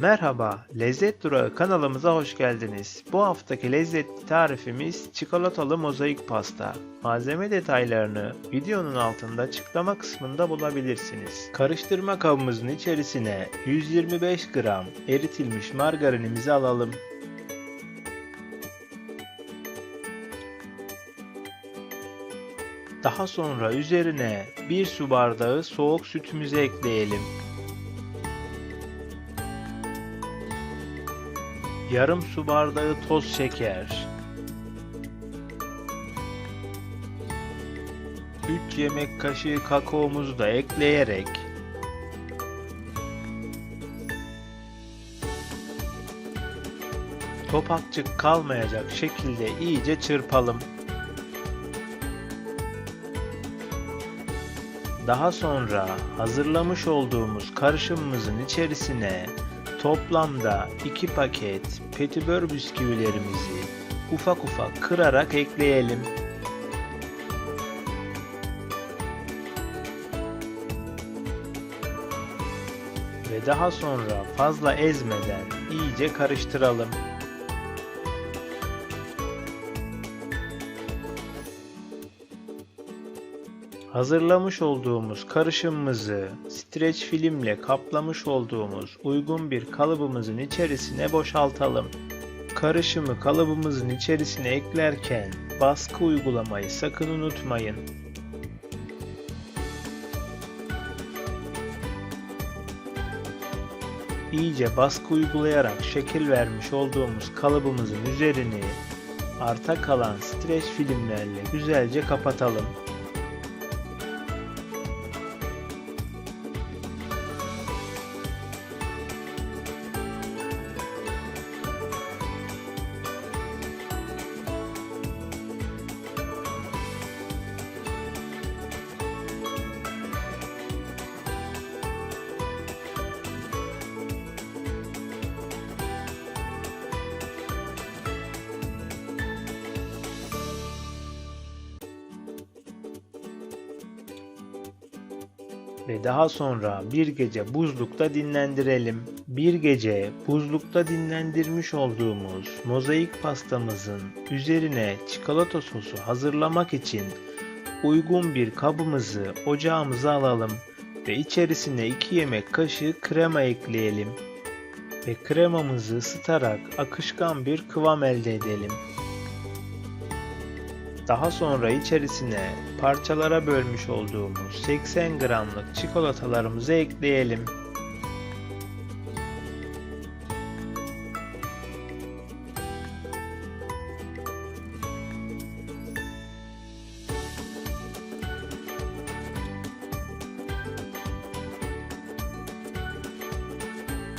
Merhaba, Lezzet Durağı kanalımıza hoş geldiniz. Bu haftaki lezzetli tarifimiz çikolatalı mozaik pasta. Malzeme detaylarını videonun altında açıklama kısmında bulabilirsiniz. Karıştırma kabımızın içerisine 125 gram eritilmiş margarinimizi alalım. Daha sonra üzerine 1 su bardağı soğuk sütümüzü ekleyelim. Yarım su bardağı toz şeker, 3 yemek kaşığı kakaomuzu da ekleyerek topakçık kalmayacak şekilde iyice çırpalım. Daha sonra hazırlamış olduğumuz karışımımızın içerisine Toplamda 2 paket petibör bisküvilerimizi ufak ufak kırarak ekleyelim. Ve daha sonra fazla ezmeden iyice karıştıralım. Hazırlamış olduğumuz karışımımızı streç filmle kaplamış olduğumuz uygun bir kalıbımızın içerisine boşaltalım. Karışımı kalıbımızın içerisine eklerken baskı uygulamayı sakın unutmayın. İyice baskı uygulayarak şekil vermiş olduğumuz kalıbımızın üzerini arta kalan streç filmlerle güzelce kapatalım. Ve daha sonra bir gece buzlukta dinlendirelim. Bir gece buzlukta dinlendirmiş olduğumuz mozaik pastamızın üzerine çikolata sosu hazırlamak için uygun bir kabımızı ocağımıza alalım ve içerisine 2 yemek kaşığı krema ekleyelim ve kremamızı ısıtarak akışkan bir kıvam elde edelim. Daha sonra içerisine parçalara bölmüş olduğumuz 80 gramlık çikolatalarımızı ekleyelim.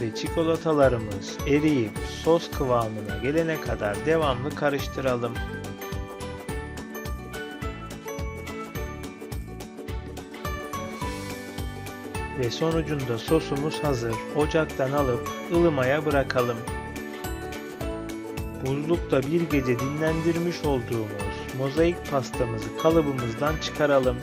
Ve çikolatalarımız eriyip sos kıvamına gelene kadar devamlı karıştıralım. Ve sonucunda sosumuz hazır. Ocaktan alıp ılımaya bırakalım. Buzlukta bir gece dinlendirmiş olduğumuz mozaik pastamızı kalıbımızdan çıkaralım.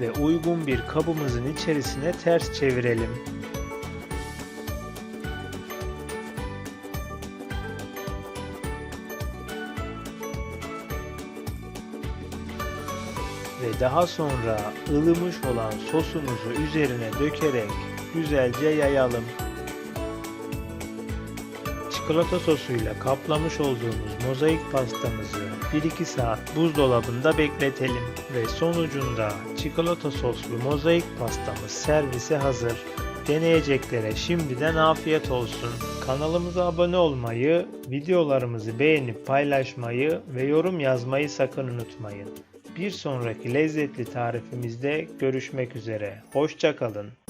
Ve uygun bir kabımızın içerisine ters çevirelim. Ve daha sonra ılımış olan sosumuzu üzerine dökerek güzelce yayalım. Çikolata sosuyla kaplamış olduğumuz mozaik pastamızı 1-2 saat buzdolabında bekletelim ve sonucunda çikolata soslu mozaik pastamız servise hazır. Deneyeceklere şimdiden afiyet olsun. Kanalımıza abone olmayı, videolarımızı beğenip paylaşmayı ve yorum yazmayı sakın unutmayın. Bir sonraki lezzetli tarifimizde görüşmek üzere. Hoşçakalın.